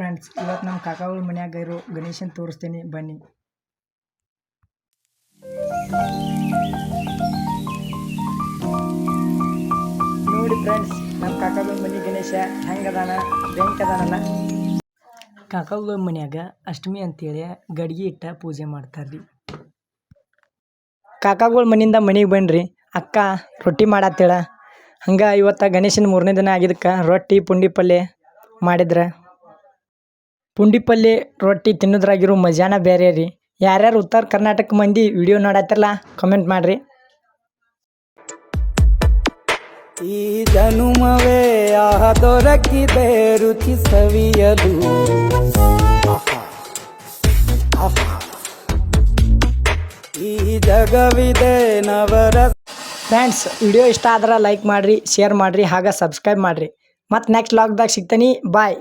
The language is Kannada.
ಫ್ರೆಂಡ್ಸ್ ಇವತ್ತು ನಮ್ಮ ಕಾಕಾಗಳ ಮನ್ಯಾಗ ಇರೋ, ಗಣೇಶನ್ ತೋರಿಸ್ತೀನಿ, ಬನ್ನಿ. ನೋಡಿ ಫ್ರೆಂಡ್ಸ್ ನಮ್ಮ ಕಾಕಾಗಳ ಮನೆ ಗಣೇಶ ಹೆಂಗದಾನ ಅದಾನಲ್ಲ. ಕಾಕಾಗಳ ಮನ್ಯಾಗ ಅಷ್ಟಮಿ ಅಂತೇಳಿ ಗಡಿಗೆ ಇಟ್ಟ ಪೂಜೆ ಮಾಡ್ತಾರ್ರಿ. ಕಾಕಾಗಳ ಮನೆಯಿಂದ ಮನೆಗೆ ಬನ್ನಿರಿ ಅಕ್ಕ ರೊಟ್ಟಿ ಮಾಡತ್ತೇಳ. ಹಂಗೆ ಇವತ್ತು ಗಣೇಶನ ಮೂರನೇ ದಿನ ಆಗಿದ್ದಕ್ಕೆ ರೊಟ್ಟಿ, ಪುಂಡಿ ಪಲ್ಯ ಮಾಡಿದ್ರೆ. ಪುಂಡಿ ಪಲ್ಯ ರೊಟ್ಟಿ ತಿನ್ನೋದ್ರಾಗಿರೋ ಮಜಾನ ಬೇರೆ ರೀ. ಯಾರ್ಯಾರು ಉತ್ತರ ಕರ್ನಾಟಕ ಮಂದಿ ವಿಡಿಯೋ ನೋಡತ್ತಲ್ಲ ಕಮೆಂಟ್ ಮಾಡಿರಿ. ಈ ಜನುಮವೇ ಆಹ ದೊರಕಿದೆ ರುಚಿ ಸವಿಯಲು. ಈ ಜಗವಿದೆ ನವರ ಫ್ರೆಂಡ್ಸ್ ವಿಡಿಯೋ ಇಷ್ಟ ಆದ್ರೆ ಲೈಕ್ ಮಾಡಿರಿ ಶೇರ್ ಮಾಡಿರಿ ಹಾಗೆ ಸಬ್ಸ್ಕ್ರೈಬ್ ಮಾಡಿರಿ. ಮತ್ತು ನೆಕ್ಸ್ಟ್ ಲಾಗ್ದಾಗ ಸಿಗ್ತೀನಿ. ಬಾಯ್